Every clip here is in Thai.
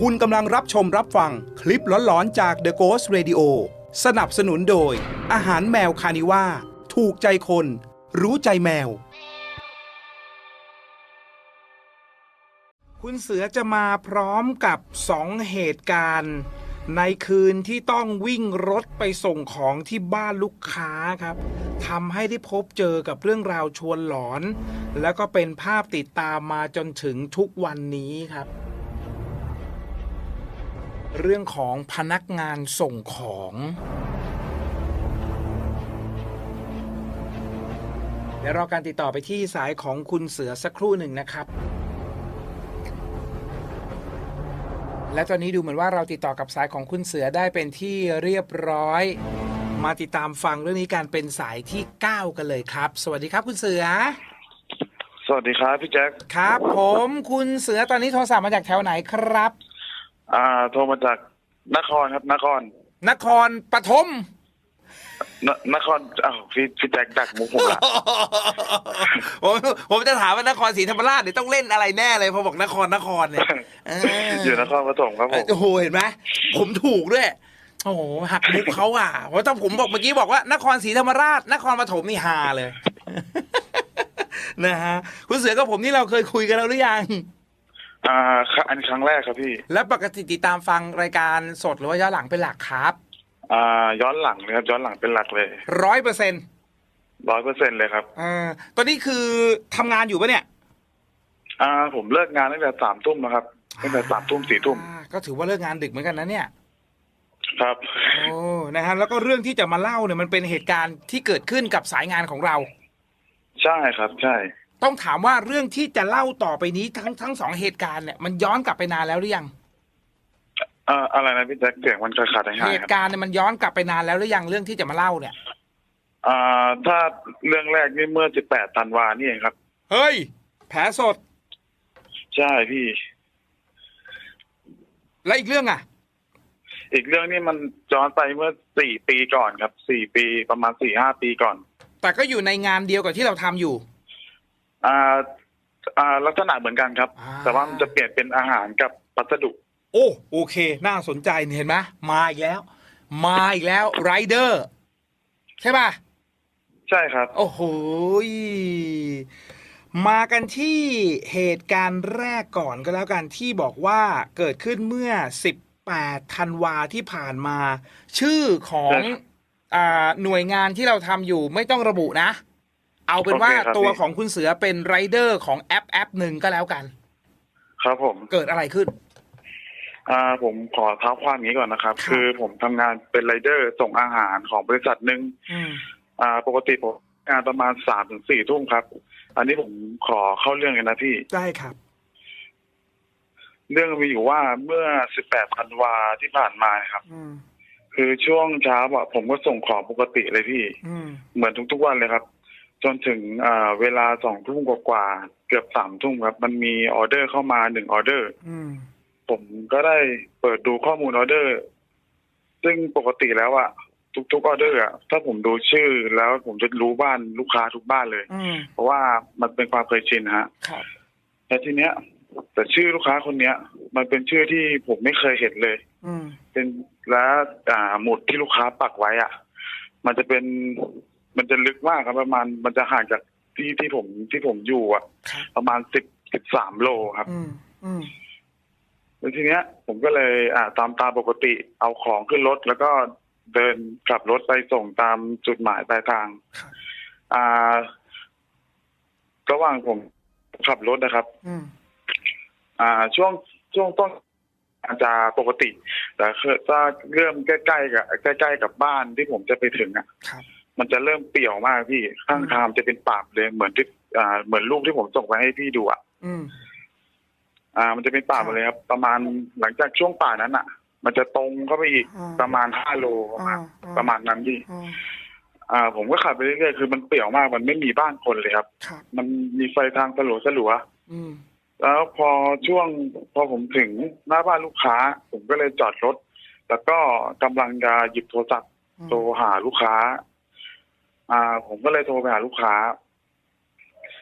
คุณกำลังรับชมรับฟังคลิปหลอนๆจาก The Ghost Radio สนับสนุนโดย อาหารแมวคานิว่า ถูกใจคน รู้ใจแมว คุณเสือจะมาพร้อมกับสองเหตุการณ์ ในคืนที่ต้องวิ่งรถไปส่งของที่บ้านลูกค้าครับทำให้ได้พบเจอกับเรื่องราวชวนหลอน แล้วก็เป็นภาพติดตามมาจนถึงทุกวันนี้ครับ เรื่องของพนักงานส่งของ เดี๋ยวรอการติดต่อไปที่สายของคุณเสือสักครู่หนึ่งนะครับ และตอนนี้ดูเหมือนว่าเราติดต่อกับสายของคุณเสือได้เป็นที่เรียบร้อย มาติดตามฟังเรื่องนี้การเป็นสายที่ 9 กันเลยครับ สวัสดีครับคุณเสือ สวัสดีครับพี่แจ็คครับ ผมคุณเสือตอนนี้โทรศัพท์มาจากแถวไหนครับ อ่า โทรมาจากนครครับ นคร นครปฐมนนครอ้าวพี่พี่แจ็คดักมุกผมละผมผมจะถามว่านครศรีธรรมราชเดี๋ยวต้องเล่นอะไรแน่เลยพอบอกนครนครเนี่ยเอออยู่นครปฐมครับผมโอ้โหเห็นไหมผมถูกด้วยโอ้โหหักมุกเขาอะเพราะถ้าผมบอกเมื่อกี้บอกว่านครศรีธรรมราช นครปฐมนี่ฮาเลยนะฮะคุณเสือกับผมนี่เราเคยคุยกันแล้วหรือยัง อ่าครั้งอันนี้ครั้งแรกครับพี่ แล้วปกติติดตามฟังรายการสดหรือว่าย้อนหลังเป็นหลักครับอ่า ย้อนหลังนะครับ ย้อนหลังเป็นหลักเลยร้อยเปอร์เซ็นต์ร้อยเปอร์เซ็นเลยครับตอนนี้คือทำงานอยู่ปะเนี่ย อ่าผมเลิกงานตั้งแต่สามทุ่มนะครับตั้งแต่สามทุ่มสี่ทุ่มอ่าก็ถือว่าเลิกงานดึกเหมือนกันนะเนี่ย ครับ โอ้นะฮะแล้วก็เรื่องที่จะมาเล่าเนี่ยมันเป็นเหตุการณ์ที่เกิดขึ้นกับสายงานของเรา ใช่ครับ ใช่ ต้องถามว่าเรื่องที่จะเล่าต่อไปนี้ทั้งทั้งสองเหตุการณ์เนี่ยมันย้อนกลับไปนานแล้วหรือยังอ่าอะไรนะพี่แจ็คเสียงมันขาดขาดหายเหหายคตุรับการณ์เนี่ยมันย้อนกลับไปนานแล้วหรือยังเรื่องที่จะมาเล่าเนี่ย อ่าถ้าเรื่องแรกนี่เมื่อสิบแปดธันวานี่เองครับ เฮ้ย แผลสดใช่พี่ และอีกเรื่องอะ อีกเรื่องนี้มันย้อนไปเมื่อสี่ปีก่อนครับสี่ปีประมาณสี่ห้าปีก่อน แต่ก็อยู่ในงานเดียวกับที่เราทำอยู่ อ่าอ่าลักษณะเหมือนกันครับ อ่า แต่ว่ามันจะเปลี่ยนเป็นอาหารกับพัสดุ โอ้โอเค น่าสนใจเนี่ยเห็นไหมมาอีกแล้ว มาอีกแล้วไรเดอร์ใช่ป่ะ ใช่ครับ โอ้โหยมากันที่เหตุการณ์แรกก่อนก็แล้วกันที่บอกว่าเกิดขึ้นเมื่อ 18 ธันวาที่ผ่านมา ชื่อของครับ อ่าหน่วยงานที่เราทำอยู่ไม่ต้องระบุนะ เอาเป็นว่าโอเคครับตัวพี่ของคุณเสือเป็นไรเดอร์ของแอปแอปหนึ่งก็แล้วกัน ครับผมเกิดอะไรขึ้น อ่าผมขอเท้าความนี้ก่อนนะครับครับคือผมทำงานเป็นไรเดอร์ส่งอาหารของบริษัทหนึ่งอืมอ่า ปกติผมงานประมาณสามถึงสี่ทุ่มครับ อันนี้ผมขอเข้าเรื่องกันนะพี่ได้ครับ เรื่องมีอยู่ว่าเมื่อสิบแปดธันวาที่ผ่านมานะครับอืมคือช่วงเช้าอะผมก็ส่งของปกติเลยพี่อืมเหมือนทุกๆวันเลยครับ จนถึงอ่าเวลาสองทุ่มกว่าๆเกือบสามทุ่มครับ มันมีออเดอร์เข้ามาหนึ่งออเดอร์อืมผมก็ได้เปิดดูข้อมูลออเดอร์ ซึ่งปกติแล้วอะทุกๆออเดอร์อะถ้าผมดูชื่อแล้วผมจะรู้บ้านลูกค้าทุกบ้านเลยอืมเพราะว่ามันเป็นความเคยชินฮะครับแต่ทีเนี้ย แต่ชื่อลูกค้าคนเนี้ย มันเป็นชื่อที่ผมไม่เคยเห็นเลยอืมเป็นและอ่าหมุดที่ลูกค้าปักไว้อะมันจะเป็น มันจะลึกมากครับประมาณมันจะห่างจากที่ที่ผมที่ผมอยู่อะครับประมาณสิบสิบสามโลครับอืมอืมแล้วทีเนี้ย ผมก็เลย อ่า ตามตามปกติ เอาของขึ้นรถแล้วก็เดินขับรถไปส่งตามจุดหมายปลายทางครับอ่า ระหว่างผมขับรถนะครับอืมอ่า ช่วงช่วงต้นอาจจะปกติ แต่คือถ้าเริ่มใกล้ๆกับใกล้ๆกับบ้านที่ผมจะไปถึงอะครับ มันจะเริ่มเปี่ยวมากพี่ข้างทางจะเป็นป่าเลยเหมือนที่อ่าเหมือนรูปที่ผมส่งไปให้พี่ดูอะอืม อ่า มันจะเป็นป่าหมดเลยครับ ประมาณหลังจากช่วงป่านั้นอะ มันจะตรงเข้าไปอีกอ่าประมาณห้าโลประมาณอ่าอ่า ประมาณนั้นพี่อืมอ่า ผมก็ขับไปเรื่อยๆคือมันเปี่ยวมากมันไม่มีบ้านคนเลยครับ ครับ มันมีไฟทางสลัวสลัวๆ อืม แล้วพอช่วงพอผมถึงหน้าบ้านลูกค้า ผมก็เลยจอดรถ แล้วก็กำลังจะหยิบโทรศัพท์โทรหาลูกค้า อ่า ผมก็เลยโทรไปหาลูกค้า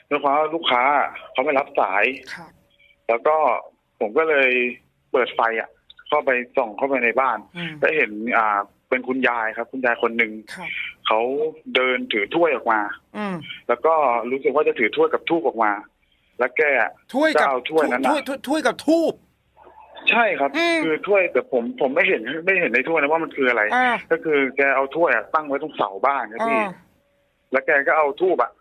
ด้วยความว่าลูกค้าเขาไม่รับสายครับแล้วก็ผมก็เลยเปิดไฟอะ เข้าไปส่องเข้าไปในบ้านอืม ได้เห็นอ่า เป็นคุณยายครับ คุณยายคนหนึ่งครับเขาเดินถือถ้วยออกมา อืม แล้วก็รู้สึกว่าจะถือถ้วยกับทูบออกมา แล้วแก ถ้วยกับจะเอาถ้วยนั้นน่ะ ถ้วยถ้วยถ้วยกับทูบ ใช่ครับ อืม คือถ้วยแต่ผมผมไม่เห็นไม่เห็นในถ้วยนะว่ามันคืออะไร อ่าก็คือแกเอาถ้วยอะตั้งไว้ตรงเสาบ้านนะอ่าพี่ แล้วแกก็เอาทูบอะ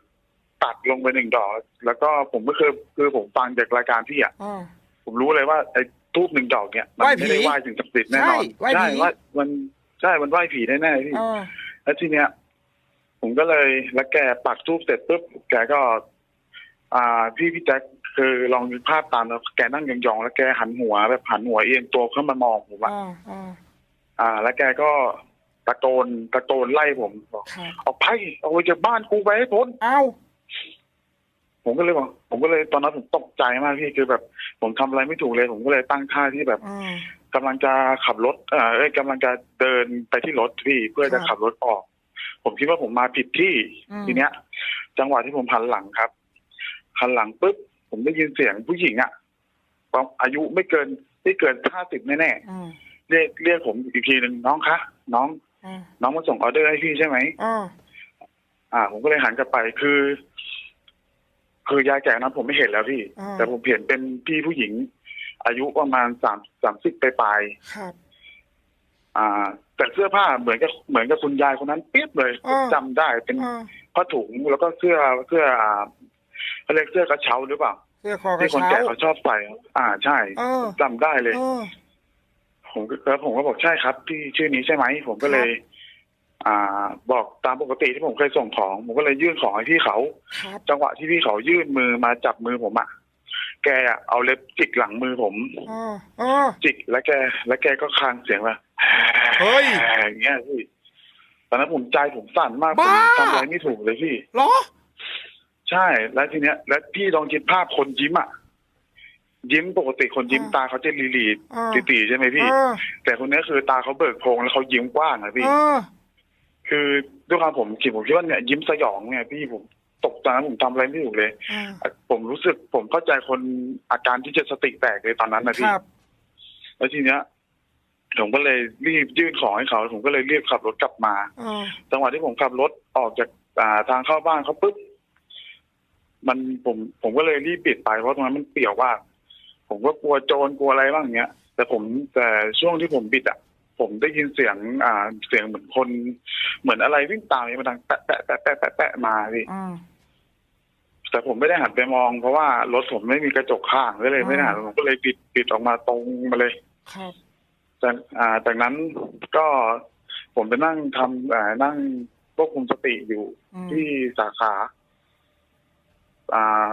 ตัดลงไปหนึ่งดอก แล้วก็ผมก็คือคือผมฟังจากรายการพี่อะอ่าผมรู้เลยว่าไอ้ทูบหนึ่งดอกเนี่ย มันไหว้ผีไม่ได้ไหว้ถึงศักดิ์สิทธิ์แน่นอนใช่ไหว้ผีว่ามันใช่มันไหว้ผีแน่ๆพี่อ่าแล้วทีเนี้ย ผมก็เลยแล้วแกปักทูบเสร็จปุ๊บแกก็ อ่า พี่พี่แจ็คคือลองนึกภาพตามแล้วแกนั่งยองๆแล้วแกหันหัวแบบหันหัวเอียงตัวเข้ามามองผมอะอ่าอ่าอ่า แล้วแกก็ ตะโกนตะโกนไล่ผมบอกครับออกไปออกไปจากบ้านกูไปให้พ้นเอ้าผมก็เลยบอกผมก็เลยตอนนั้นผมตกใจมากพี่คือแบบ ผมทำอะไรไม่ถูกเลย ผมก็เลยตั้งท่าที่แบบอ่ากำลังจะขับรถ เออเอ้ยกำลังจะเดินไปที่รถพี่เพื่อจะครับขับรถออก ผมคิดว่าผมมาผิดที่อืมทีเนี้ย จังหวะที่ผมหันหลังครับหันหลังปุ๊บผมได้ยินเสียงผู้หญิงอะประมาณอายุไม่เกินไม่เกินห้าสิบแน่อืมๆเรียกเรียกผมอีกทีหนึ่งน้องคะน้องอ่า น้องมาส่งออเดอร์ให้พี่ใช่ไหมอ่าอ่า ผมก็เลยหันกลับไปคือ คือยายแก่นั้นผมไม่เห็นแล้วพี่อ่าแต่ผมเห็นเป็นพี่ผู้หญิง อายุประมาณสามสามสิบปลายครับๆอ่า แต่เสื้อผ้าเหมือนกับเหมือนกับคุณยายคนนั้นเปียบเลยผมจำได้เป็นอ่าผ้าถุงแล้วก็เสื้อเสื้ออ่าเขาเรียกเสื้อกระเช้าหรือเปล่าเสื้อคอกระที่คนเช้าแก่เขาชอบใส่อ่าใช่เออจำได้เลยเออ ผมก็แล้วผมก็บอกใช่ครับพี่ชื่อนี้ใช่ไหมผมก็เลย อ่า บอกตามปกติที่ผมเคยส่งของ ผมก็เลยยื่นของให้พี่เขา ครับ จังหวะที่พี่เขายื่นมือมาจับมือผมอะแกอะเอาเล็บจิกหลังมือผม อ่าอ่า จิกแล้วแก แล้วแกก็คางเสียงว่าเฮ้ย อย่างเงี้ยพี่ตอนนั้นผมใจผมสั่นมากผมบ้าทำอะไรไม่ถูกเลยพี่ เหรอ ใช่ แล้วทีเนี้ย แล้วพี่ลองคิดภาพคนยิ้มอะ ยิ้มปกติคนยิ้มอ่าตาเขาจะลีลีอ่าตีตีๆใช่ไหมพี่อ่าแต่คนเนี้ยคือตาเขาเบิกโพรงแล้วเขายิ้มกว้างอะพี่อ่าคือด้วยความผมคิดผมคิดว่าเนี่ยยิ้มสยองเนี่ยพี่ผมตกตอนนั้นผมทำอะไรไม่ถูกเลยอ่าผมรู้สึกผมเข้าใจคนอาการที่จะสติแตกเลยตอนนั้นนะคพี่รับแล้วทีเนี้ยผมก็เลยรีบยื่นของให้เขา ผมก็เลยรีบขับรถกลับมาอ่าจังหวะที่ผมขับรถออกจากอ่าทางเข้าบ้านเขาปุ๊บมันผมผมก็เลยรีบปิดไปเพราะตรงนั้นมันเปี่ยวมาก ผมก็กลัวโจรกลัวอะไรบ้างอย่างเงี้ย แต่ผมแต่ช่วงที่ผมปิดอะผมได้ยินเสียงอ่าเสียงเหมือนคน เหมือนอะไรวิ่งตามมาดังแปะแปะแปะแปะแปะแปะมาพี่อ่าแต่ผมไม่ได้หันไปมอง เพราะว่ารถผมไม่มีกระจกข้างก็เลยไม่ได้หันผมก็เลยปิดปิดออกมาตรงมาเลยครับจากอ่าจากนั้นก็ผมไปนั่งทำอ่านั่งควบคุมสติอยู่อืมที่สาขา อ่า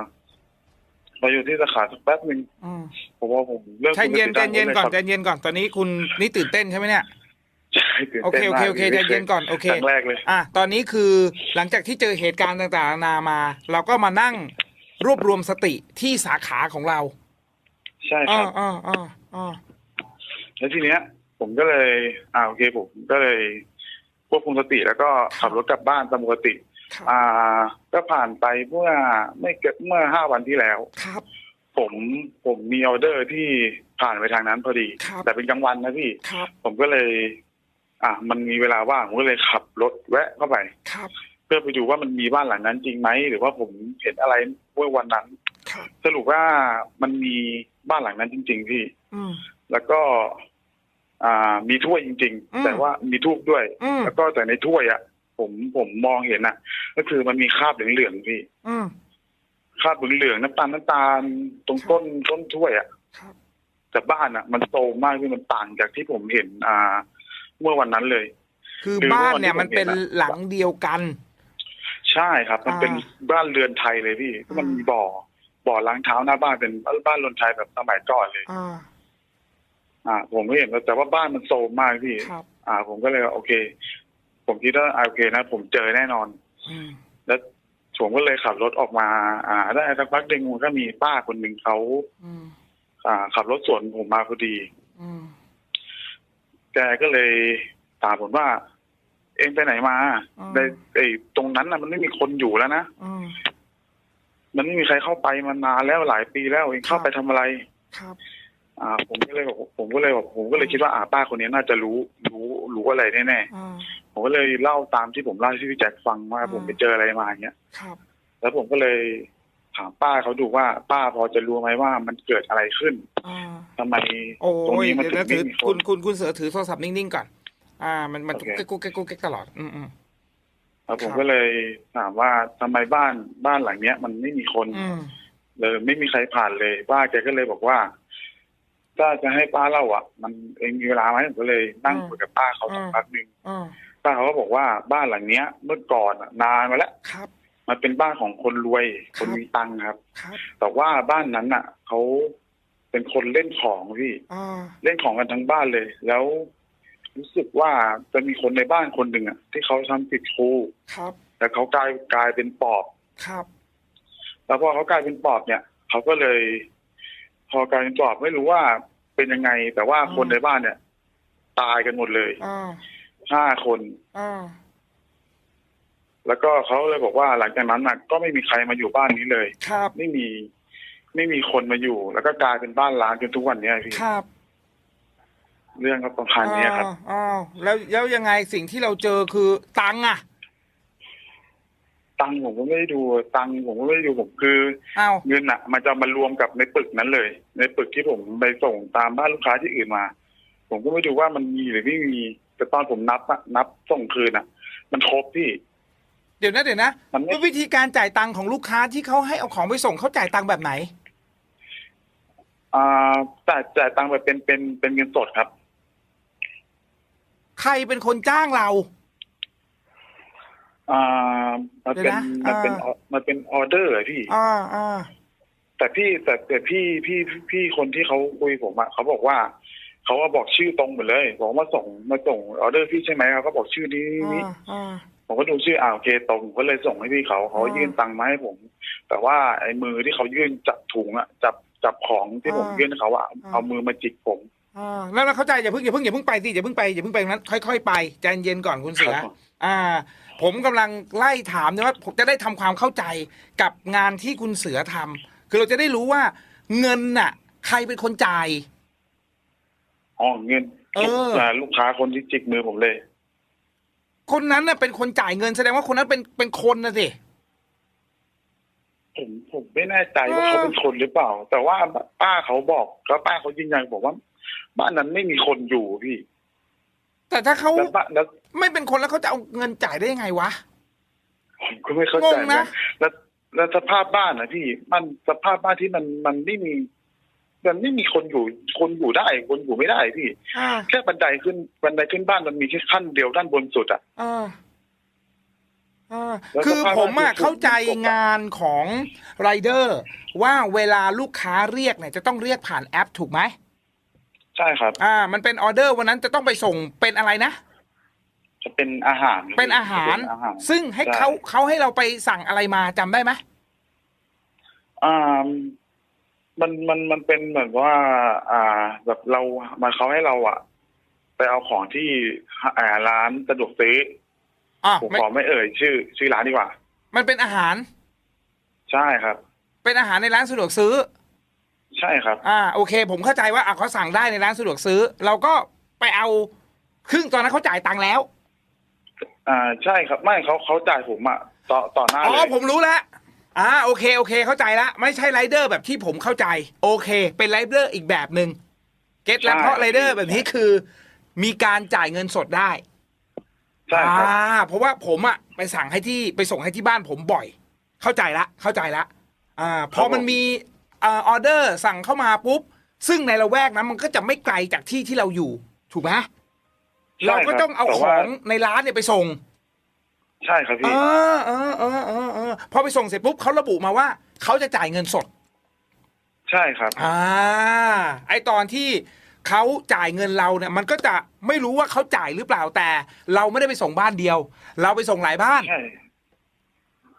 มาอยู่ที่สาขาสักแป๊บหนึ่งอืมผมว่าผมเริ่มใจเย็นใจคุเย็นก่อนผมใจเย็นก่อนตอนนี้คุณนี่ตื่นเต้นใช่ไหมเนี่ย ใช่ตื่นโอเต้เคนโอมาเคกโอเคใจเย็นก่อนโอเค ครั้งแรกเลย อะตอนนี้คือหลังจากที่เจอเหตุการณ์ต่างๆนานามา เราก็มานั่งรวบรวมสติที่สาขาของเราใช่คอ่ารับอ่าอ่าอ่าแล้วทีเนี้ย ผมก็เลย อ่าโอเคผมก็เลยควบคุมสติแล้วก็ขับรถกลับบ้านตามปกติครับ อ่าก็ผ่านไปเมื่อไม่เกินเมื่อห้าวันที่แล้วครับ ผมผมมีออเดอร์ที่ผ่านไปทางนั้นพอดี ครับแต่เป็นกลางวันนะพี่ครับ ผมก็เลย อะมันมีเวลาว่างผมก็เลยขับรถแวะเข้าไป ครับเพื่อไปดูว่ามันมีบ้านหลังนั้นจริงไหมหรือว่าผมเห็นอะไรเมื่อวันนั้น ครับ สรุปว่ามันมีบ้านหลังนั้นจริง ๆ พี่ อืม แล้วก็ อ่ามีถ้วยจริง อืมๆ แต่ว่ามีทูบด้วย อืม แล้วก็แต่ในถ้วยอะ ผมผมมองเห็นอะ ก็คือมันมีคราบเหลืองๆพี่อืมคราบเหลืองๆน้ำตาลน้ำตาลตรงต้นต้นถ้วยอะครับ แต่บ้านอะ มันโตมากที่มันต่างจากที่ผมเห็น อ่า เมื่อวันนั้นเลย คือหรือบ้านว่าเนี่ยที่ผมมันเป็นเห็นอะ หลังเดียวกัน ใช่ครับ มันเป็นอ่าบ้านเรือนไทยเลยพี่อ่ามัมันมีบ่อ บ่อล้างเท้าหน้าบ้านเป็นบ้านเรือนไทยแบบสมัยก่อนเลย อ่าอ่า ผมก็เห็นแล้วแต่ว่าบ้านมันโซมมากพี่ ครับ อ่า ผมก็เลยว่าโอเค ผมคิดว่าอ่าโอเคนะ ผมเจอแน่นอนอืมแล้วผมก็เลยขับรถออกมา อ่า ได้สักพักหนึ่งมันก็มีป้าคนหนึ่งเขาอืมอ่า ขับรถสวนผมมาพอดีอืมแกก็เลยถามผมว่า เองไปไหนมาอืมในไอ้ตรงนั้นน่ะมันไม่มีคนอยู่แล้วนะอืมมันไม่มีใครเข้าไปมานานแล้วหลายปีแล้วเองเข้าครับไปทำอะไร ครับ อ่า ผมก็เลยบอกผมก็เลยบอกผมก็เลยคิดว่า อ่าป้าคนนี้น่าจะรู้รู้รู้อะไรแน่อ่าๆ ผมก็เลยเล่าตามที่ผมเล่าให้พี่แจ็คฟังว่าอืมผมไปเจออะไรมาอย่างเงี้ยครับ แล้วผมก็เลยถามป้าเขาดูว่าป้าพอจะรู้ไหมว่ามันเกิดอะไรขึ้นอ่าทำไมโอ้ตรงยนี้มันเดี๋ยวถึงนะถือไม่มีคคุนณคุณคุณเสือถือโทรศัพท์นิ่งๆก่อน อ่า มันมันโอเคกุ๊กเก๊กกุ๊กเก๊กตลอด อืมอืมแล้วผมครับก็เลยถามว่าทำไมบ้านบ้านหลังเนี้ย มันไม่มีคนอืมเลยไม่มีใครผ่านเลยป้าแกก็เลยบอกว่าถ้าจะให้ป้าเล่าอะ มันเองมีเวลาไหมผมก็เลยนั่งคุยกับป้าเขาสักพักหนึ่ง อ่าป้าเขาก็บอกว่าบ้านหลังเนี้ย เมื่อก่อนอะนานมาแล้วครับมันเป็นบ้านของคนรวยครับคนมีตังค์ครับครับ แต่ว่าบ้านนั้นอะเขาเป็นคนเล่นของพี่อ่าเล่นของกันทั้งบ้านเลย แล้ว รู้สึกว่าจะมีคนในบ้านคนหนึ่งอะที่เขาทำผิดครูครับ แต่เขากลายกลายเป็นปอบครับ แล้วพอเขากลายเป็นปอบเนี่ยเขาก็เลย พอกลายเป็นปอบไม่รู้ว่าเป็นยังไง แต่ว่าคนในบ้านเนี่ย ตายกันหมดเลยอ่า ห้าคนอ่าแล้วก็เขาเลยบอกว่าหลังจากนั้นน่ะก็ไม่มีใครมาอยู่บ้านนี้เลยครับ ไม่มี ไม่มีคนมาอยู่ แล้วก็กลายเป็นบ้านล้างจนทุกวันเนี้ยพี่ครับ เรื่องก็ประมาณเนี้ยครับอ้าวอ้าวแล้วแล้วยังไงสิ่งที่เราเจอคือตังค์อะ ตังค์ผมก็ไม่ได้ดูตังค์ผมก็ไม่ได้ดูผมคืออ้าว เงินอะ มันจะมารวมกับในปึกนั้นเลย ในปึกที่ผมไปส่งตามบ้านลูกค้าที่อื่นมา ผมก็ไม่ดูว่ามันมีหรือไม่มี แต่ตอนผมนับอะนับส่งคืนอะมันครบพี่เดี๋ยวนะเดี๋ยวนะมันไม่วิธีการจ่ายตังค์ของลูกค้าที่เขาให้เอาของไปส่งเขาจ่ายตังค์แบบไหนอ่าจ่ายจ่ายตังค์ไปเป็นเป็นเป็นเงินสดครับ ใครเป็นคนจ้างเราอ่ามันเป็นเดี๋ยวนะมันเป็นอ่ามันเป็นออเดอร์อะพี่อ่าอ่าแต่พี่แต่แต่พี่พี่พี่คนที่เขาคุยผมอะเขาบอกว่า เขาว่าบอกชื่อตรงหมดเลยบอกว่าส่งมาส่งออเดอร์พี่ใช่ไหมเขาก็บอกชื่อนี้นี้อ่าอ่าผมก็ดูชื่ออ่าโอเคตรงผมก็เลยส่งให้พี่เขาเขาอ่ายื่ยื่นตังค์มาให้ผม แต่ว่าไอ้มือที่เขายื่นจับถุงอะจับจับของที่ผมอ่ายื่นให้เขาอะอ่าเอามือมาจิกผมอ่าแล้วเราเข้าใจอย่าเพิ่งอย่าเพิ่งอย่าเพิ่งไปสิอย่าเพิ่งไปอย่าเพิ่งไปตรงนั้นค่อยๆไปใจเย็นก่อนคุณเสือครับอ่า ผมกำลังไล่ถามเนี่ยว่าผมจะได้ทำความเข้าใจกับงานที่คุณเสือทำคือเราจะได้รู้ว่าเงินน่ะ ใครเป็นคนจ่าย อ๋อเงินเออแต่ลูกค้าคนที่จิกมือผมเลย คนนั้นน่ะเป็นคนจ่ายเงินแสดงว่าคนนั้นเป็นเป็นคนนะสิ ผมผมไม่แน่ใจว่าเออเขาเป็นคนหรือเปล่า แต่ว่าป้าเขาบอกแล้วป้าเขายืนยันบอกว่า บ้านนั้นไม่มีคนอยู่พี่แต่ถ้าเขาแล้วบ้านแล้วไม่เป็นคนแล้วเขาจะเอาเงินจ่ายได้ยังไงวะ ผมก็ไม่เข้าใจงงนะแล้วแล้วสภาพบ้านนะพี่ มันสภาพบ้านที่มันมันไม่มี มันไม่มีคนอยู่คนอยู่ได้ คนอยู่ไม่ได้พี่อ่าแค่บันไดขึ้นบันไดขึ้นบ้านมันมีแค่ขั้นเดียวด้านบนสุดอะอ่าอ่าแล้วคือสภาพผมอะบ้านที่เข้าใจถูกงานของไรเดอร์ว่าเวลาลูกค้าเรียกเนี่ยจะต้องเรียกผ่านแอปถูกไหมใช่ครับ อ่า มันเป็นออเดอร์วันนั้นจะต้องไปส่งเป็นอะไรนะจะเป็นอาหาร เป็นอาหารเป็นอาหารซึ่งให้ใช่เขาเขาให้เราไปสั่งอะไรมาจำได้ไหมอ่า มันมันมันเป็นเหมือนว่า อ่า แบบเรามาเขาให้เราอะไปเอาของที่อ่าร้านสะดวกซื้ออ่าผมขอไม่เอ่ยชื่อ ชื่อร้านดีกว่า มันเป็นอาหาร ใช่ครับ เป็นอาหารในร้านสะดวกซื้อ ใช่ครับ อ่าโอเค ผมเข้าใจว่าอะเขาสั่งได้ในร้านสะดวกซื้อ เราก็ไปเอาครึ่งตอนนั้นเขาจ่ายตังค์แล้ว อ่าใช่ครับ ไม่เขาเขาจ่ายผมอะต่อต่อหน้าอ๋เลอยผมรู้แล้ว อ่าโอเคโอเค เข้าใจละไม่ใช่ไรเดอร์แบบที่ผมเข้าใจ โอเค เป็นไรเดอร์อีกแบบหนึ่งเก็ตแล้วใช่เพราะไรเดอร์แบบนี้คือ มีการจ่ายเงินสดได้ใช่ครับอ่าเพราะว่าผมอะไปสั่งให้ที่ไปส่งให้ที่บ้านผมบ่อย เข้าใจละ เข้าใจละ อ่าพอมันมีอ่าออเดอร์สั่งเข้ามาปุ๊บ ซึ่งในละแวกนั้นมันก็จะไม่ไกลจากที่ที่เราอยู่ ถูกไหมใช่เราก็ครับต้องเอาแต่ขว่าองในร้านเนี่ยไปส่ง ใช่ครับเอพี่ อเออเออเออเออพอไปส่งเสร็จปุ๊บเขาระบุมาว่าเขาจะจ่ายเงินสด ใช่ครับ อ่า ไอตอนที่เขาจ่ายเงินเราเนี่ย มันก็จะไม่รู้ว่าเขาจ่ายหรือเปล่าแต่ เราไม่ได้ไปส่งบ้านเดียว เราไปส่งหลายบ้าน ใช่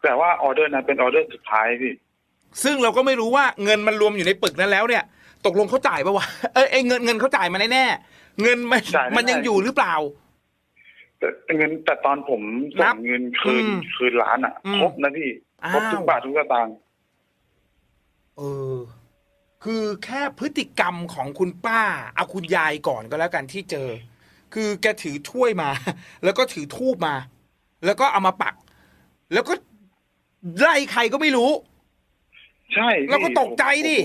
แต่ว่าออเดอร์นั้นเป็นออเดอร์สุดท้ายพี่ ซึ่งเราก็ไม่รู้ว่าเงินมันรวมอยู่ในปึกนั้นแล้วเนี่ย ตกลงเขาจ่ายปะวะเอ้ยไอ้เงินเงินเขาจ่ายมาแน่ๆเงินมันจ่ายแน่ๆมันยังอยู่หรือเปล่า แต่เงินแต่ตอนผมนัส่บงเงินคืนอืมคืนร้านอะอืมครบนะพี่อ้าวครบทุกบาททุกสตางค์เออ คือแค่พฤติกรรมของคุณป้าเอาคุณยายก่อนก็แล้วกันที่เจอ คือแกถือถ้วยมา แล้วก็ถือทูบมา แล้วก็เอามาปัก แล้วก็ไล่ใครก็ไม่รู้ ใช่พี่แล้วก็ตกใจดิ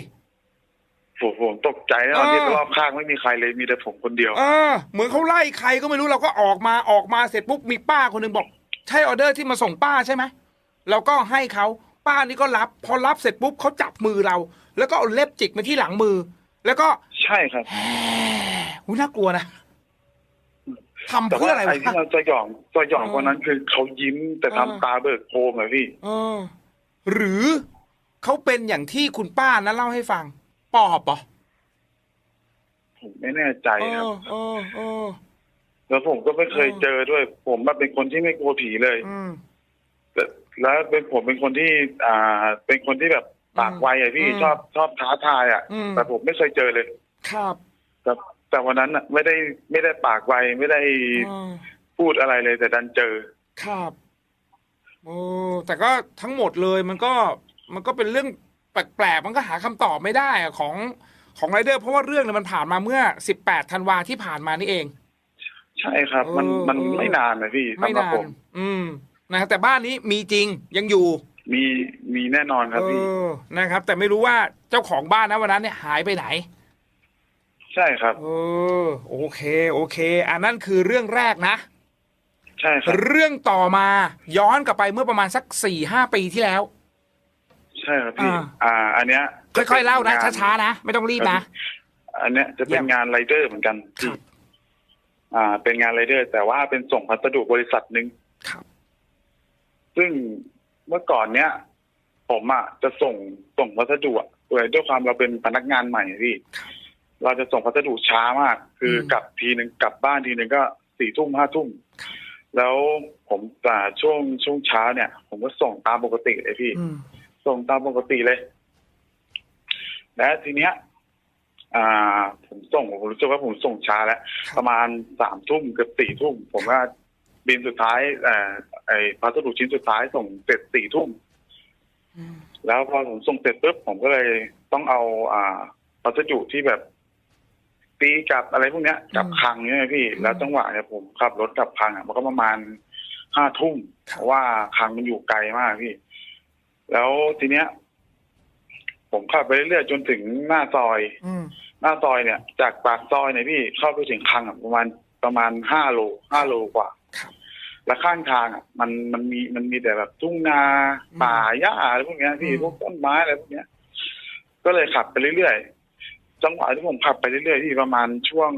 ผมผมตกใจนะตอนเออที่รอบข้างไม่มีใครเลยมีแต่ผมคนเดียวเออเหมือนเขาไล่ใครก็ไม่รู้เราก็ออกมาออกมาเสร็จปุ๊บมีป้าคนหนึ่งบอก ใช่ออเดอร์ที่มาส่งป้าใช่ไหมเราก็ให้เขาป้านี่ก็รับ พอรับเสร็จปุ๊บเขาจับมือเรา แล้วก็เอาเล็บจิกมาที่หลังมือ แล้วก็ใช่ครับแหมอุ๊ยน่ากลัวนะทำแต่เพื่อว่าอะไรไอ้วะที่เราจะหย่องจะหย่องเออกว่านั้นคือเขายิ้มแต่ทำเออตาเบิกโพรงอะพี่เออหรือเขาเป็นอย่างที่คุณป้านั้นเล่าให้ฟัง ปอบเหรอผมไม่แน่ใจเอครับอเออเออแล้วผมก็ไม่เคยเออเจอด้วย ผมมาเป็นคนที่ไม่กลัวผีเลย อืมแต่แล้วเป็นผมเป็นคนที่ อ่า เป็นคนที่แบบปากไวอะพี่อืมชอบชอบท้าทายอะอืมแต่ผมไม่เคยเจอเลย ครับแต่แต่วันนั้นอะไม่ได้ไม่ได้ปากไวไม่ได้เออพูดอะไรเลย แต่ดันเจอ ครับโอ้แต่ก็ทั้งหมดเลยมันก็มันก็เป็นเรื่อง แปลกๆมันก็หาคำตอบไม่ได้อะของของไรเดอร์เพราะว่าเรื่องเนี่ยมันผ่านมาเมื่อ 18 ธันวาที่ผ่านมานี่เอง ใช่ครับ มันเออมันเออไม่นานนะพี่ไม่สำหรับนาผนมอืมนะครับแต่บ้านนี้มีจริงยังอยู่ มีมีแน่นอนครับเอพี่อนะครับ แต่ไม่รู้ว่าเจ้าของบ้านนะวันนั้นเนี่ยหายไปไหน ใช่ครับเออโอเค โอเค อันนั้นคือเรื่องแรกนะ ใช่ครับ เรื่องต่อมาย้อนกลับไปเมื่อประมาณสักสี่ห้าปีที่แล้ว ใช่ครับพี่อ่าอ่า อันเนี้ยค่อยๆเล่านะจป็งช้าๆนะไม่ต้องรีบนะอันเนี้ยจะเป็นเยี่ยมงานไรเดอร์เหมือนกันครัพี่บอ่า เป็นงานไรเดอร์ แต่ว่าเป็นส่งพัสดุบริษัทหนึ่งครับ ซึ่งเมื่อก่อนเนี้ยผมอะจะส่งส่งพัสดุอะด้วยด้วยความเราเป็นพนักงานใหม่พี่ครับเราจะส่งพัสดุช้ามาก คืออมกลับทีหนึ่งกลับบ้านทีหนึ่งก็สี่ทุ่มห้าทุ่มแล้วผมแต่ช่วงช่วงเช้าเนี่ย ผมก็ส่งตามปกติเลยพี่อืม ส่งตามปกติเลย และทีเนี้ย อ่า ผมส่งผมรู้สึกว่าผมส่งช้าแล้ว ประมาณสามทุ่มเกือบสี่ทุ่มผมว่าบินสุดท้ายเอ่อไอ้พัสดุชิ้นสุดท้ายส่งเสร็จสี่ทุ่มอืมแล้วพอผมส่งเสร็จปุ๊บผมก็เลยต้องเอา อ่าพัสดุที่แบบตีกลับอะไรพวกเนี้ยกลับคลังเนี่ยพี่ แล้วจังหวะเนี่ยผมขับรถกลับคลังอะมันก็ประมาณห้าทุ่มเพราะว่าคลังมันอยู่ไกลมากพี่ แล้วทีเนี้ย ผมขับไปเรื่อยๆจนถึงหน้าซอย อืมหน้าซอยเนี่ย จากปากซอยเนี่ยพี่เข้าไปถึงคลังอะประมาณประมาณห้าโลห้าโลกว่า ครับ แล้วข้างทางอะมันมันมีมันมีแต่แบบทุ่งนาอืมป่าหญ้าอะไรพวกเนี้ยพี่อืม พวกต้นไม้อะไรพวกเนี้ย ก็เลยขับไปเรื่อยๆจังหวะที่ผมขับไปเรื่อยๆที่ประมาณช่วง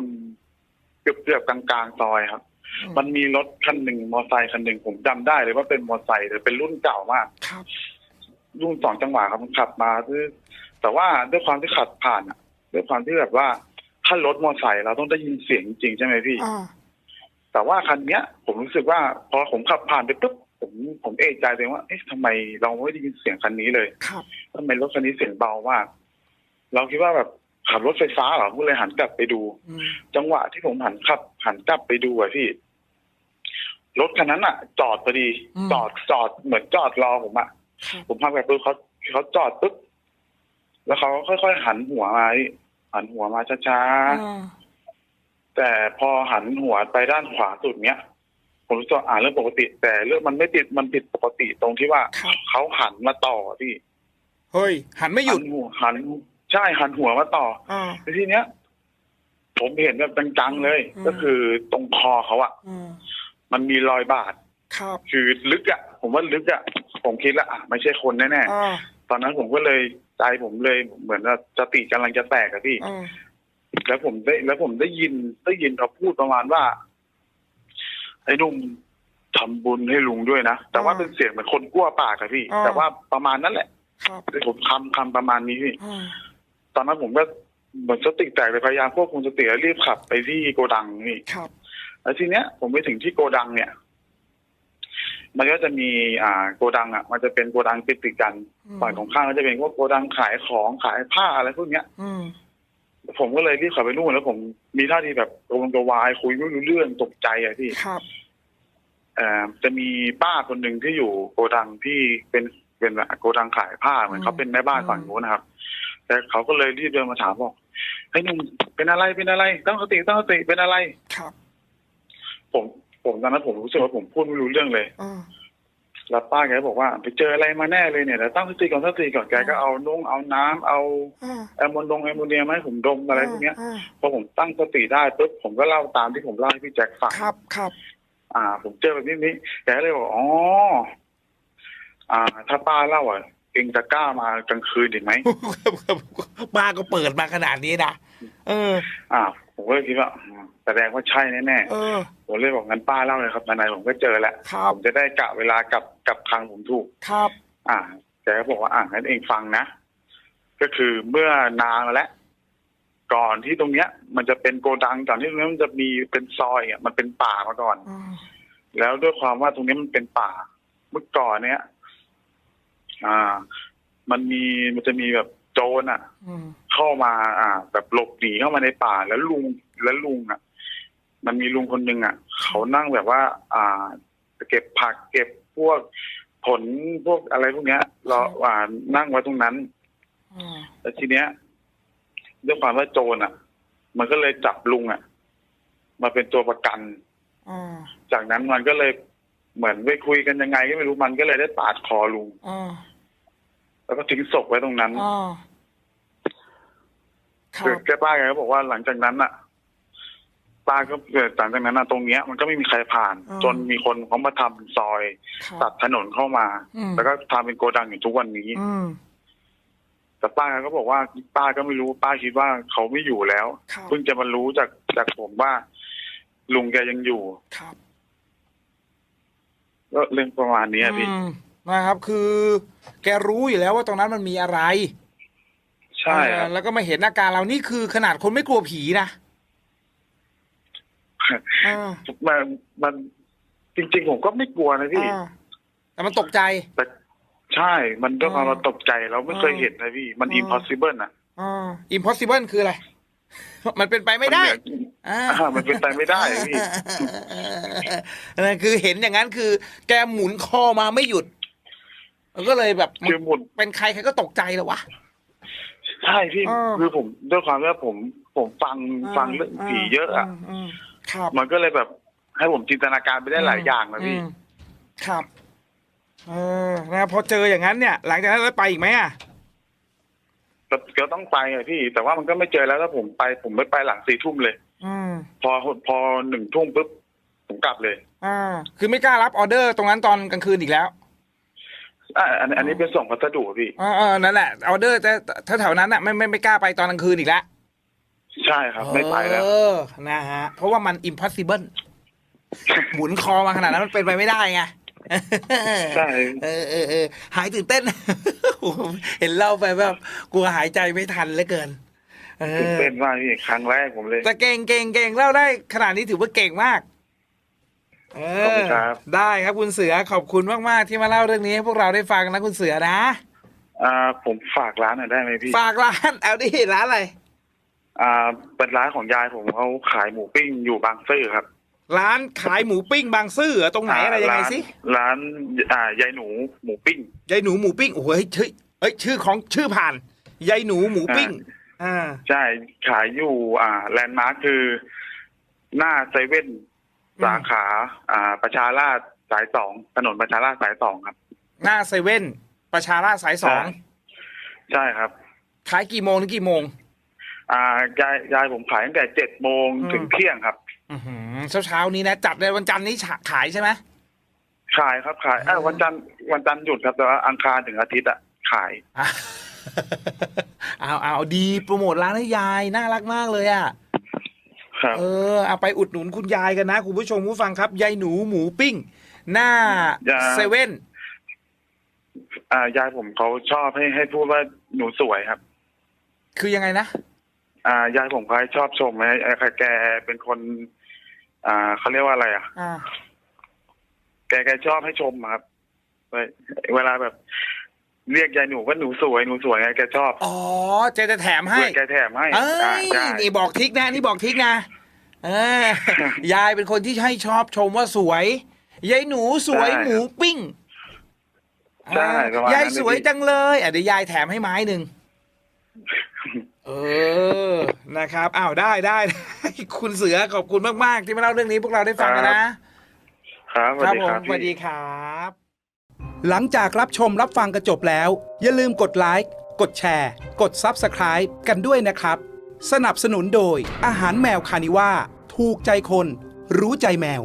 เกือบเกือบๆกลางๆซอยครับ มันมีรถคันหนึ่งมอเตอร์ไซค์คันหนึ่งผมจำได้เลยว่าเป็นมอเตอร์ไซค์แต่เป็นรุ่นเก่ามาก ครับ รุ่นสองจังหวะครับผมขับมาคือแต่ว่าด้วยความที่ขับผ่านอะด้วยความที่แบบว่าถ้ารถมอเตอร์ไซค์เราต้องได้ยินเสียงจริงๆใช่ไหมพี่อ่าแต่ว่าคันเนี้ย ผมรู้สึกว่าพอผมขับผ่านไปปุ๊บผมผมเอะใจตัวเองว่าเอ๊ะทำไมเราไม่ได้ยินเสียงคันนี้เลยครับทำไมรถคันนี้เสียงเบามากเราคิดว่าแบบขับรถไฟฟ้าเหรอก็เลยหันกลับไปดูอืมจังหวะที่ผมหันขับ หันกลับไปดูอะพี่รถคันนั้นอะจอดพอดี จอดจอดเหมือนจอดรอผมอะครับ ผมพักแบบปุ๊บเขาเขาจอดปุ๊บแล้วเขาค่อยๆหันหัวมาพี่หันหัวมาช้าอ่าๆแต่พอหันหัวไปด้านขวาสุดเนี้ยผมรู้สึกว่าอ่าเรื่องปกติ แต่เรื่องมันไม่ติดมันผิดปกติตรงที่ว่าครับเขาหันมาต่อพี่เฮ้ย หันไม่หยุดหันหัวหันใช่หันหัวมาต่ออ่าในที่เนี้ย ผมเห็นแบบจังๆเลยอืมก็คือตรงคอเขาอะอืมมันมีรอยบาดครับคือลึกอะผมว่าลึกอะ ผมคิดแล้วอะไม่ใช่คนแน่อ่าๆตอนนั้นผมก็เลยใจผมเลยเหมือนว่าสติกำลังจะแตกอะพี่ อ่าแล้วผมได้ แล้วผมได้ยินได้ยินเขาพูดประมาณว่า ไอ้หนุ่มทำบุญให้ลุงด้วยนะ แต่ว่าเป็นเสียงเหมือนคนกลัวปากอะพี่แต่ว่าประมาณนั้นแหละครับผมคำคำประมาณนี้พี่ อ่าตอนนั้นผมก็เหมือนสติแตกเลยพยายามควบคุมสติแล้วรีบขับไปที่โกดังนี่ ครับแล้วทีเนี้ยผมไปถึงที่โกดังเนี่ย มันก็จะมีอ่าโกดังอะ มันจะเป็นโกดังติดติดๆกันอืมฝั่งของข้างก็จะเป็นพวกโกดังขายของขายผ้าอะไรพวกเนี้ยอืมผมก็เลยรีบขับไปนู่นแล้วผมมีท่าทีแบบกระวนกระวายคุยไม่รู้เรื่องตกใจอะพี่ครับเอ่อจะมีป้าคนหนึ่งที่อยู่โกดังที่เป็นเป็นโกดังขายผ้าเหมือนเขาเป็นแม่บ้านฝั่งนู้นนะครับ แต่เขาก็เลยรีบเดินมาถามบอกไอ้ยหนุ่มเป็นอะไรเป็นอะไรตั้งสติตั้งสติเป็นอะไรครับ ผม ผมตอนนั้นผมรู้สึกว่าผมพูดไม่รู้เรื่องเลยอ่าแล้วป้าแกบอกว่า ไปเจออะไรมาแน่เลยเนี่ยแต่ตั้งสติก่อนตั้งสติก่อนแกก็เอานุ่งเอาน้ำเอาอ่าแอมโมนดงแอมโมเนียมาให้ผมดมอะไรพวกเนี้ยอ่าพอผมตั้งสติได้ปุ๊บผมก็เล่าตามที่ผมเล่าให้พี่แจ็คฟังครับครับ อ่า ผมเจอแบบนี้นี้แกก็เลยบอกอ๋ออ่า ถ้าป้าเล่าอะเองจะกล้ามากลางคืนอีกไหมป้าก็เปิดมาขนาดนี้นะ เอออ่าผมก็เลยคิดว่าอืมแสดงว่าใช่แน่เออๆผมเลยบอกงั้นป้าเล่าเลยครับนายผมก็เจอแล้วครับผมจะได้กะเวลากลับกลับคลังผมถูกครับ อ่าแกก็บอกว่าอ่างั้นเองฟังนะก็คือเมื่อนานมาแล้วก่อนที่ตรงเนี้ย มันจะเป็นโกดังก่อนที่ตรงนี้มันจะมีเป็นซอยอะมันเป็นป่ามาก่อนอ่าแล้วด้วยความว่าตรงนี้มันเป็นป่า เมื่อก่อนเนี้ยอ่า มันมีมันจะมีแบบ โจรอะอืมเข้ามา อ่า แบบหลบหนีเข้ามาในป่าแล้วลุงแล้วลุงอะ มันมีลุงคนหนึ่งอะ เขานั่งแบบว่า อ่า เก็บผักเก็บพวกผลพวกอะไรพวกเนี้ยรออ่านั่งไว้ตรงนั้นอ่าแล้วทีเนี้ยด้วยความว่าโจรอะ มันก็เลยจับลุงอะ มาเป็นตัวประกันอ่าจากนั้นมันก็เลยเหมือนไปคุยกันยังไงก็ไม่รู้มันก็เลยได้ปาดคอลุงอ่า แล้วก็ทิ้งศพไว้ตรงนั้นอ่าครัคือบแกป้าแกก็บอกว่าหลังจากนั้นอะป้าก็เกิดหลังจากนั้นอะตรงเนี้ยมันก็ไม่มีใครผ่าน จนมีคนเขามาทำซอยครับตัดถนนเข้ามาอืมแล้วก็ทำเป็นโกดังอยู่ทุกวันนี้อืมแต่ป้าก็บอกว่าป้าก็ไม่รู้ป้าคิดว่าเขาไม่อยู่แล้วครับเพิ่งจะมารู้จากจากผมว่า ลุงแกยังอยู่ครับก็เรื่องประมาณนี้อะพี่อืม นะครับ คือ แกรู้อยู่แล้วว่าตรงนั้นมันมีอะไรใช่คเอรัอบแล้วก็มาเห็นอาการเรานี่คือขนาดคนไม่กลัวผีนะอ่ามันมันจริง ๆ ผมก็ไม่กลัวนะพี่ อ่าแต่มันตกใจ แต่ใช่ มันด้วยความอ่าเราตกใจเราไม่เคยเห็นนะพี่ มันอ่า impossible อะอ่า impossible คืออะไร มันเป็นไปไม่ได้ นเหอนอ่าอ่ามันเป็นไปไม่ได้พี่นั่นคือเห็นอย่างนั้นคือ แกหมุนคอมาไม่หยุด ก็เลยแบบคือหมุนเป็นใครใครก็ตกใจแล้ววะใช่พี่อ่าคือผมด้วยความว่าผม ผมฟังฟังเรื่องผีเยอะอะมมครับมันก็เลยแบบ ให้ผมจินตนาการไปได้หลายอย่างนะพี่มครับ เออนะพอเจออย่างนั้นเนี่ย หลังจากนั้นแล้วไปอีกไหมอะก็ก็ต้องไปอะพี่ แต่ว่ามันก็ไม่เจอแล้วถ้าผมไป ผมไม่ไปหลังสี่ทุ่มเลยอืมพอพอหนึ่งทุ่มปุ๊บผมกลับเลย อ่า คือไม่กล้ารับออเดอร์ตรงนั้นตอนกลางคืนอีกแล้ว อ่าอันอันนี้เป็นส่งพัสดุพี่อ่าอ่านั่นแหละออเดอร์แต่ถ้าแถวนั้นอะไม่ไม่ไม่กล้าไปตอนกลางคืนอีกแล้วใช่ครับ ไม่ไปแล้ว เออนะฮะ เพราะว่ามัน impossible หมุนคอมาขนาดนั้นมันเป็นไปไม่ได้ไงใช่เออเออเออหายตื่นเต้นเห็นเล่าไปแบบกลัวหายใจไม่ทันเหลือเกินเอตื่นอเต้นมากพี่ครั้งแรกผมเลยแต่เก่งเก่งเก่งเล่าได้ขนาดนี้ถือว่าเก่งมาก เอขอบอคุณครับ ได้ครับคุณเสือขอบคุณมาก ๆ ที่มาเล่าเรื่องนี้ให้พวกเราได้ฟังนะคุณเสือนะ อ่าผมฝากร้านหน่อยได้ไหมพี่ฝากร้านเอาดิร้านอะไร อ่าเป็นร้านของยายผมเขาขายหมูปิ้งอยู่บางซื่อครับร้านขายหมูปิ้งบางซื่อเหรอตรงไหนอะไรยังไงสิร้านร้านอ่ายายหนูหมูปิ้ง ยายหนูหมูปิ้งโอ้โหเฮ้ยชื่อเอ้ยชื่อของชื่อผ่านยายหนูหมูปิ้ง อ่า ใช่ขายอยู่อ่าแลนด์มาร์คคือหน้าเซเว่นอืม สาขาอ่าประชาราษฎร์สายสองถนนประชาราษฎร์สายสองครับ หน้าเซเว่นประชาราษฎร์สายสองใช่ใช่ครับ ขายกี่โมงถึงกี่โมง อ่ายายยายผมขายตั้งแต่เจ็ดโมงอืมถึงเที่ยงครับเช้าเช้าๆนี้นะจัดในวันจันทร์นี้ฉะขายใช่ไหมขายครับขายเอ้าวันจันทร์วันจันทร์หยุดครับแต่ว่าอังคารถึงอาทิตย์อะขายอะเอาเอาดีโปรโมทร้านให้ยายน่ารักมากเลยอะครับ เออเอาไปอุดหนุนคุณยายกันนะคุณผู้ชมผู้ฟังครับ ยายหนูหมูปิ้ง หน้าอย่าเซเว่นอ่ายายผมเขาชอบให้ให้พูดว่าหนูสวยครับ คือยังไงนะอ่ายายผมเขาให้ชอบชมให้ไอ้แกเป็นคน อ่าเขาเรียกว่าอะไรอะอ่าแกแกชอบให้ชมอะครับเวเวลาแบบ เรียกยายหนูว่าหนูสวยหนูสวยไงแกชอบอ๋อเจจะแถมให้เพื่อนแกแถมให้เอ้อ่ายใช่นี่บอกทิกนะนี่บอกทิกนะเออยายเป็นคนที่ให้ชอบชมว่าสวยยายหนูสวยหมูปิ้งใช่ประมาณยายนั้นเลสวยพี่จังเลยอะเดี๋ยวยายแถมให้ไม้หนึ่งเออนะครับอ้าวได้ได้ได้คุณเสือขอบคุณมาก ๆ ที่มาเล่าเรื่องนี้พวกเราได้ฟังกันนะ ครับสวัสดีผคมรับสวัสพี่ดีครับ หลังจากรับชมรับฟังกันจบแล้ว อย่าลืมกดไลค์ กดแชร์ กด Subscribe กันด้วยนะครับ สนับสนุนโดยอาหารแมวคานิว่า ถูกใจคน รู้ใจแมว